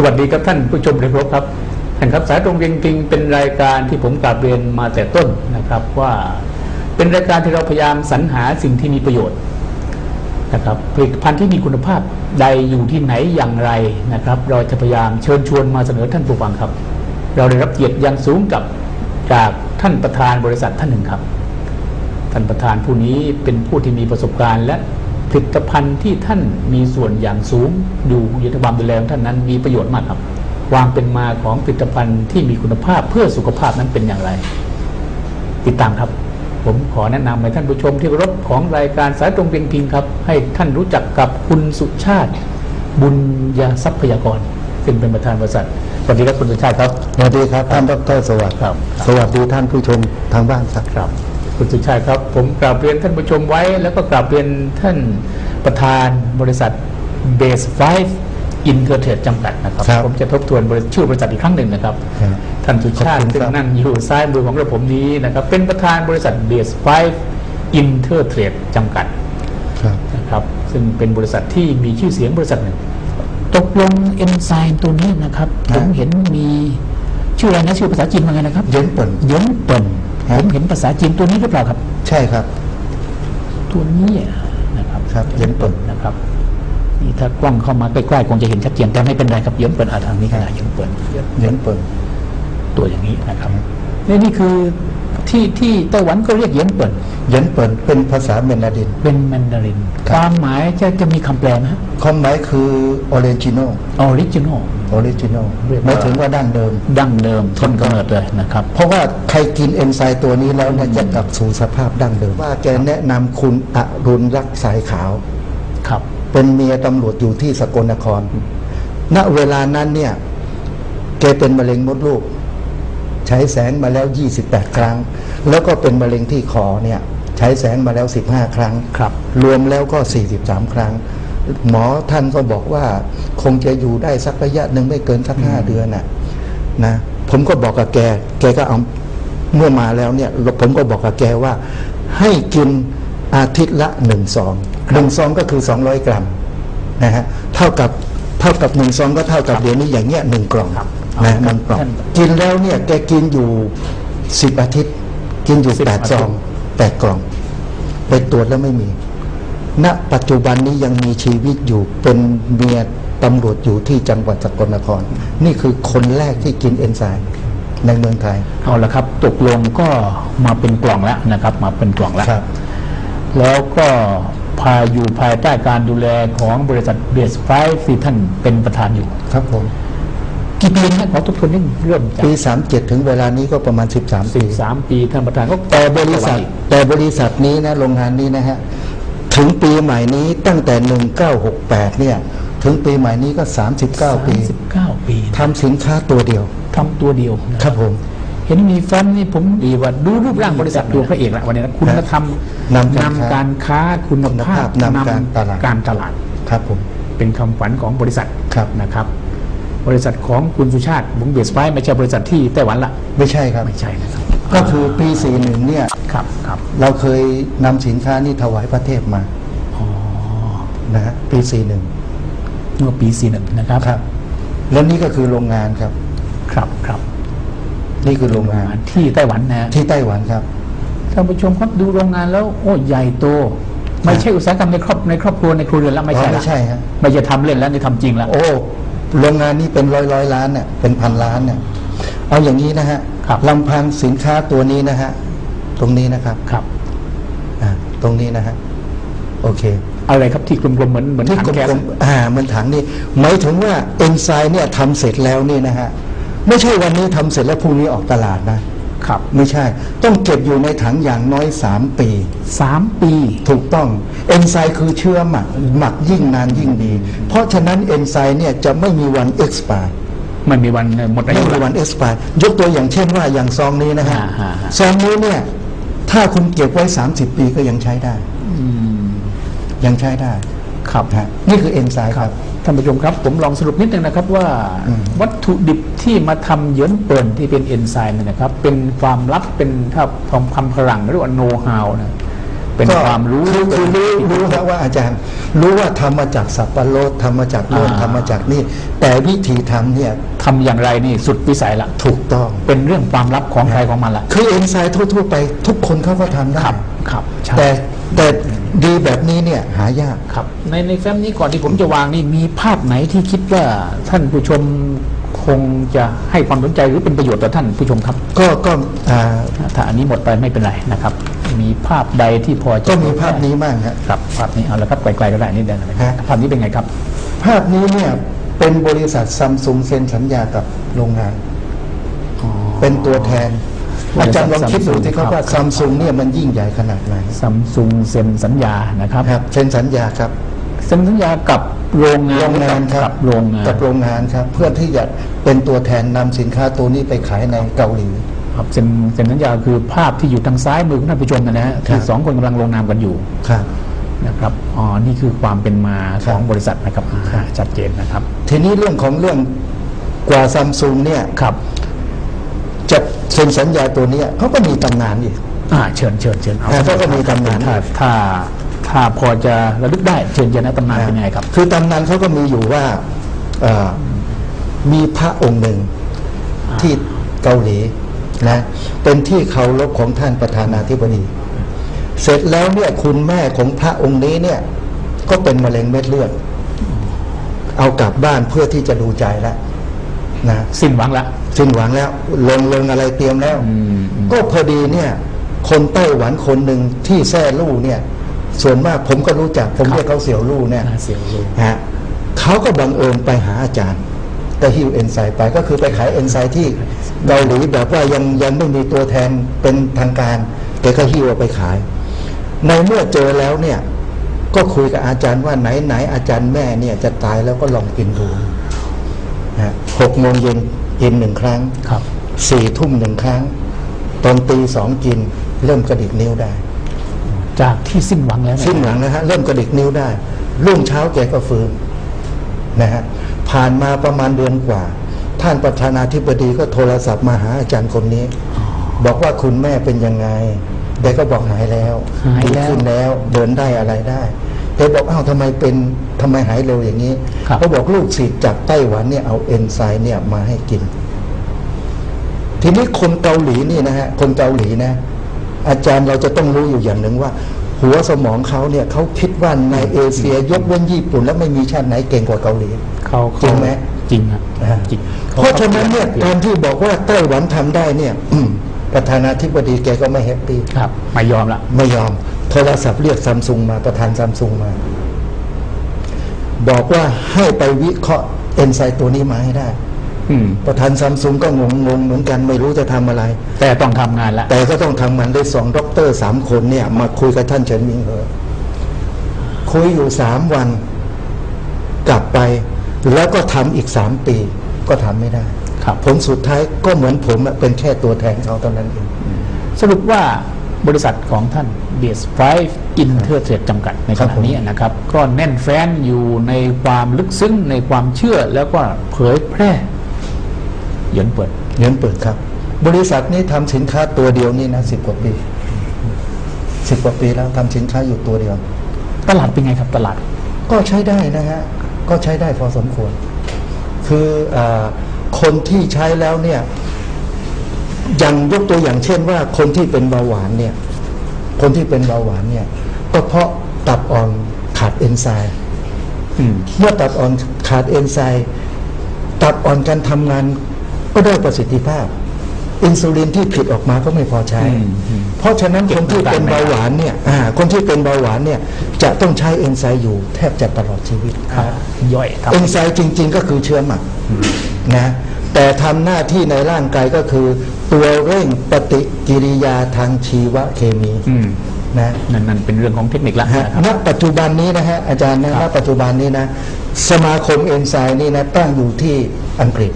สวัสดีครับท่านผู้ชมที่เคารพครับท่านครับสายตรงเรียงจริงเป็นรายการที่ผมกราบเรียนมาแต่ต้นนะครับว่าเป็นรายการที่เราพยายามสรรหาสิ่งที่มีประโยชน์นะครับผลิตภัณฑ์ที่มีคุณภาพใดอยู่ที่ไหนอย่างไรนะครับ เราจะพยายามเชิญชวนมาเสนอท่านผู้ฟังครับ เราได้รับเกียรติอย่างสูงกับจากท่านประธานบริษัทท่านหนึ่งครับ ท่านประธานผู้นี้เป็นผู้ที่มีประสบการณ์และ ผลิตภัณฑ์ที่ท่านมีส่วนอย่างสูงอยู่ยุทธบาลดูแลของท่านนั้นมีประโยชน์มากครับความเป็นมาของผลิตภัณฑ์ที่มีคุณภาพเพื่อสุขภาพนั้นเป็นอย่างไร ติดตามครับ ผมขอแนะนำให้ท่านผู้ชมที่เคารพของรายการสายตรงเพียงพิงครับ ให้ท่านรู้จักกับคุณสุชาติ บุญยาทรัพยากรซึ่งเป็นประธานบริษัทสวัสดีครับคุณสุชาติครับสวัสดีครับท่านดรสวัสดิ์ครับ สวัสดีท่านผู้ชมทางบ้านครับ ครับคุณสุชาติครับ ผมกราบเรียนท่านผู้ชมไว้ แล้วก็กราบเรียนท่านประธานบริษัท Base 5 Intertrade จำกัดนะครับ ครับผมจะทบทวนบริชื่อบริษัทอีกครั้งหนึ่งนะครับ ครับท่านสุชาติขอบคุณซึ่งครับนั่งอยู่ซ้ายมือของกระผมนี้นะครับ เป็นประธานบริษัท Base 5 Intertrade จำกัด ครับ นะครับซึ่งเป็นบริษัทที่มีชื่อเสียงบริษัทหนึ่ง ตกลงเอนไซม์ตัวนี้นะครับคผรับมเห็นมีชื่ออะไรนะชื่อภาษาจีนว่าไงนะครับ เย็นเปิ่นเหยินเปิ่นครั ผบมเห็นภาษาจีนตัวนี้หรือเปล่าครับ ใช่ครับ ตัวนี้นะครับครับเหยินเปิ่นนะครับนี่ถ้ากล้องเข้ามาใกล้ๆคงจะเห็นชัดเจนแต่ไม่เป็นไรครับเหยินเปิ่นอาทางนี้ก็ได้เหยินเปิ่นเหยินเย็เปิ่นนเปิ่นตัวอย่างนี้นะครับ นี่นี่คือที่ที่ไต้หวันก็เรียกเหยินเปิ่นเย็นเปิ่นเป็นภาษาเมนดาริน เป็นแมนดารินครับความหมายจะจะมีคำแปลไหมความหมายคือออริจินอลออริจินอล ออริจินอลเรียกว่า หมายถึงว่าดั้งเดิม ดั้งเดิมต้นกำเนิดเลยนะครับ เพราะว่าใครกินเอนไซม์ตัวนี้แล้วเนี่ยจะกลับสู่สภาพดั้งเดิม ว่าแกแนะนำคุณอรุณรักษ์สายขาว ครับ เป็นเมียตำรวจอยู่ที่สกลนคร ณ เวลานั้นเนี่ย แกเป็นมะเร็งมดลูก ใช้แสงมาแล้ว 28 ครั้ง แล้วก็เป็นมะเร็งที่คอเนี่ยใช้แสงมาแล้ว 15 ครั้งครับ รวมแล้วก็ 43 ครั้ง หมอท่านก็บอกว่าคงจะอยู่ได้สักระยะหนึ่งไม่เกินสักห้าเดือนน่ะนะผมก็บอกกับแก แกก็เอาเมื่อมาแล้วเนี่ยผมก็บอกกับแกว่า ให้กินอาทิตย์ละหนึ่งซองหนึ่งซองก็คือ 200 กรัมนะฮะเท่ากับเท่ากับหนึ่งซองก็เท่ากับเดี๋ยวนี้อย่างเงี้ยหนึ่งกล่องครับ นะเอาหนึ่งกล่องท่านกินแล้วเนี่ยแกกินอยู่สิบอาทิตย์ กินอยู่10แปดอาทิตย์ซองแปดกล่อง ไปตรวจแล้วไม่มี ณ ปัจจุบันนี้ยังมีชีวิตอยู่เป็นเมียตำรวจอยู่ที่จังหวัดสกลนคร นี่คือคนแรกที่กินเอนไซม์ในเมืองไทย เอาละครับ ตกลงก็มาเป็นกล่องแล้วนะครับ มาเป็นกล่องแล้วครับแล้วก็พาอยู่ภายใต้การดูแลของบริษัทเบสไฟที่ท่านเป็นประธานอยู่ครับผม กี่ปีนะขอทบทวนนิดเริ่มจากปี 37 ถึงเวลานี้ก็ประมาณ 13 ปีสามปีท่านประธานก็แต่บริษัทแต่บริษัทนี้นะโรงงานนี้นะฮะถึงปีใหม่นี้ตั้งแต่ 1968 เนี่ย ถึงปีใหม่นี้ก็ 39 ปีสิบเก้าปีทำสินค้าตัวเดียวทำตัวเดียวนะครับผม เห็นมีฟันนี่ผมดีว่าดูรูปร่างบริษัทตัวพระเอกละวันนี้นะคุณธรรมนำการค้านการค้าคุณภาพนำการตลาดการตลาดครับผมเป็นคำขวัญของบริษัทครับนะครับ บริษัทของคุณสุชาติบุงเบสไฟไม่ใช่บริษัทที่ไต้หวันละไม่ใช่ครับ ไม่ใช่นะครับก็คือปี 41 เนี่ย ครับครับเราเคยนำสินค้านี้ถวายพระเทพมาอ๋อนะฮะปี 41 เมื่อปีสี่หนึ่งนะครับครับ แล้วนี่ก็คือโรงงานครับ ครับครับนี่คือโรงงานที่ไต้หวันนะที่ไต้หวันครับ ท่านผู้ชมครับดูโรงงานแล้วโอ้ใหญ่โต ไม่ใช่อุตสาหกรรมในครอบในครอบครัวในครัวเรือนแล้วไม่ใช่อ๋อละไม่ใช่ฮะ ไม่ใช่ทำเล่นแล้วนี่ทำจริงแล้ว โอ้ โรงงานนี้เป็นร้อยร้อยล้านเนี่ยเป็นพันล้านเนี่ยเอาอย่างนี้นะฮะครับลำพังสินค้าตัวนี้นะฮะตรงนี้นะครับครับอ่าตรงนี้นะฮะโอเค อะไรครับที่กลมๆเหมือนเหมือนที่ถังกแก๊สลมๆอ่ามันถังนี่หมายถึงว่าเอนไซม์เนี่ยทำเสร็จแล้วนี่นะฮะไม่ใช่วันนี้ทำเสร็จแล้วพรุ่งนี้ออกตลาดนะ ครับไม่ใช่ ต้องเก็บอยู่ในถังอย่างน้อย 3 ปีสามปี ถูกต้องเอนไซม์คือเชื้อหมักหมักยิ่งนานยิ่งดี เพราะฉะนั้นเอนไซม์เนี่ยจะไม่มีวันเอ็กซ์ปาไม่มีวันหมดอาไม่ยุมีละวันเอ็กซ์ปายกตัวอย่างเช่นว่าอย่างซองนี้นะฮะอ่าฮะฮะซองนี้เนี่ยถ้าคุณเก็บไว้ 30 ปีก็ยังใช้ได้อืมยังใช้ได้ ครับฮะนี่คือเอนไซม์คครัรับบ ท่านผู้ชมครับ ผมลองสรุปนิดนึงนะครับว่าอืมวัตถุดิบที่มาทำเหยินเปิ่นที่เป็นเอนไซม์เนี่ยนะครับ เป็นความลับเป็นถ้าความคำพลังเรียกว่าโน้ตฮาวนะเป็นก็ความรู้คือคือรู้รู้นะว่าอาจารย์ รู้ว่าทำมาจากสับปะรดทำมาจากโน่นอ่าทำมาจากนี่ แต่วิธีทำเนี่ยทำอย่างไรนี่สุดวิสัยละถูกต้องเป็นเรื่องความลับของใครของมันละคือเอนไซม์ทั่วๆไป ทุกคนเขาก็ทำได้ครับครับใช่แต่แต่ ดีแบบนี้เนี่ยหายาก ครับ ในในแฟ้มนี้ก่อนที่ผมจะวางนี่มีภาพไหนที่คิดว่าท่านผู้ชมคงจะให้ความสนใจหรือเป็นประโยชน์ต่อท่านผู้ชมครับ ก็ก็อ่าถ้าอันนี้หมดไปไม่เป็นไรนะครับ มีภาพใดที่พอจะก็มีภาพนี้มากครับครับภาพนี้เอาละครับไกลๆก็ได้นิดเดียวนะฮะ ภาพนี้เป็นไงครับ ภาพนี้เนี่ยเป็นบริษัทซัมซุงเซ็นสัญญากับโรงงาน เป็นตัวแทน อาจารย์ลองคิดดูที่เขาว่าซัมซุงเนี่ยมันยิ่งใหญ่ขนาดไหนซัมซุงเซ็นสัญญานะครับครับเซ็นสัญญาครับเซ็นสัญญากับโรงงานโรงงานครับกับโรงงานกับโรงงานครับ เพื่อที่จะเป็นตัวแทนนำสินค้าตัวนี้ไปขายในเกาหลีครับเซ็นเซ็นสัญญาคือภาพที่อยู่ทางซ้ายมือของท่านผู้ชมนะฮะครัที่บสองคนกำลังลงนามกันอยู่ครับนะครับ อ๋อ นี่คือความเป็นมาคขรับองบริษัทนะครับอ่าชัดเจนนะครับ ทีนี้เรื่องของเรื่องกว่าซัมซุงเนี่ยครับ จะเซ็นสัญญาตัวเนี้ยเขาก็มีตำนานอีกอ่าเชิญเชิญเชิญเอาอ่าเขาก็มีตำนานถ้าถ้าถ้าพอจะระลึกได้เชิญเชิญนะตำนานเป็นยังไงครับ คือตำนานเขาก็มีอยู่ว่าเอ่อมีพระองค์หนึ่งที่เกาหลีนะเป็นที่เคารพของท่านประธานาธิบดี เสร็จแล้วเนี่ยคุณแม่ของพระองค์นี้เนี่ยก็เป็นมะเร็งเม็ดเลือดเอากลับบ้านเพื่อที่จะดูใจแล้วนะสิ้นหวังละ สิ้นหวังแล้วลงลงอะไรเตรียมแล้วอืมอืมก็พอดีเนี่ย คนไต้หวันคนหนึ่งที่แซ่ลู่เนี่ย ส่วนมากผมก็รู้จัก ผมเรียกเขาเสี่ยวลู่เนี่ยน่าเสียวเลยฮะเขาก็บังเอิญไปหาอาจารย์แต่ฮิวเอนไซม์ไปก็คือไปขายเอนไซม์ที่เกาหลีแบบว่ายังยังไม่มีตัวแทนเป็นทางการแกก็ฮิวเอาไปขาย ในเมื่อเจอแล้วเนี่ย ก็คุยกับอาจารย์ว่าไหนไหนอาจารย์แม่เนี่ยจะตายแล้วก็ลองกินดูฮะหกโมงเย็น กินหนึ่งครั้งครับสี่ทุ่มหนึ่งครั้ง ตอนตีสองกิน เริ่มกระดิกนิ้วได้ จากที่สิ้นหวังแล้วเยสิ้นหลังนะฮะเริ่มกระดิกนิ้วได้รุ่งเช้าแกก็ฟื้นนะฮะผ่านมาประมาณเดือนกว่า ท่านประธานาธิบดีก็โทรศัพท์มาหาอาจารย์คนนี้ บอกว่าคุณแม่เป็นยังไงแกก็บอกหายแล้วหายดีแล้วขึ้นแล้วเดินได้อะไรได้ แกบอกอ้าวทำไมเป็นทำไมหายเร็วอย่างนี้ครับเขาบอกลูกศิษย์จากไต้หวันเนี่ยเอาเอนไซม์เนี่ยมาให้กิน ทีนี้คนเกาหลีนี่นะฮะคนเกาหลีนะ อาจารย์เราจะต้องรู้อยู่อย่างหนึ่งว่า หัวสมองเขาเนี่ยเขาคิดว่าในเอเชียยกเว้นญี่ปุ่น แล้วไม่มีชาติไหนเก่งกว่าเกาหลีเขาจริงไหมจริงครับอ่าจริงเพราะฉะนั้นเนี่ยการที่บอกว่าไต้หวันทำได้เนี่ย อืม ประธานาธิบดีแกก็ไม่แฮปปี้ครับไม่ยอมละไม่ยอม โทรศัพท์เรียกซัมซุงมาประธานซัมซุงมา บอกว่าให้ไปวิเคราะห์เอนไซม์ตัวนี้มาให้ได้อืมประธานซัมซุงก็งงงๆเหมือนกันไม่รู้จะทำอะไร แต่ต้องทำงานละแต่ก็ต้องทำมันได้สองด็อกเตอร์สามคนเนี่ย มาคุยกับท่านเฉินมิงเหอคุยอยู่สามวัน กลับไป แล้วก็ทำอีกสามปี ก็ทำไม่ได้ครับ ผลสุดท้ายก็เหมือนผมอะเป็นแค่ตัวแทนเขาเท่านั้นเองสรุปว่าบริษัทของท่าน BS5 Intertrade จำกัดในขครัณะบผมนี้นะครับ ก็แน่นแฟ้นอยู่ในความลึกซึ้งในความเชื่อแล้วก็เผยแพร่เหยินเปิดเงินเปิดครับ บริษัทนี้ทำสินค้าตัวเดียวนี่นะสิบกว่าปีสิบกว่าปีแล้วทำสินค้าอยู่ตัวเดียว ตลาดเป็นไงครับตลาด ก็ใช้ได้นะฮะ ก็ใช้ได้พอสมควร คืออา คนที่ใช้แล้วเนี่ยอย่างยกตัวอย่างเช่นว่าคนที่เป็นเบาหวานเนี่ย คนที่เป็นเบาหวานเนี่ย ก็เพราะตับอ่อนขาดเอนไซม์อืมเมื่อตับอ่อนขาดเอนไซม์ตับอ่อนการทำงานก็ได้ประสิทธิภาพ อินซูลินที่ผิดออกมาก็ไม่พอใช้อืมอืมเพราะฉะนั้นเก็บคนที่เป็นน้ำตาลไม่ได้เบาหวานเนี่ยอ่าคนที่เป็นเบาหวานเนี่ย จะต้องใช้เอนไซม์อยู่แทบจะตลอดชีวิตครับย่อยครับเอนไซม์จริง ๆ ก็คือเชื้อหมัก นะแต่ทำหน้าที่ในร่างกายก็คือ ตัวเร่งปฏิกิริยาทางชีวเคมีอืม นะนั่นนั่นเป็นเรื่องของเทคนิคละฮะนะครับ ณปัจจุบันนี้นะฮะอาจารย์นะครับ ณปัจจุบันนี้นะ สมาคมเอนไซม์นี่นะตั้งอยู่ที่อังกฤษ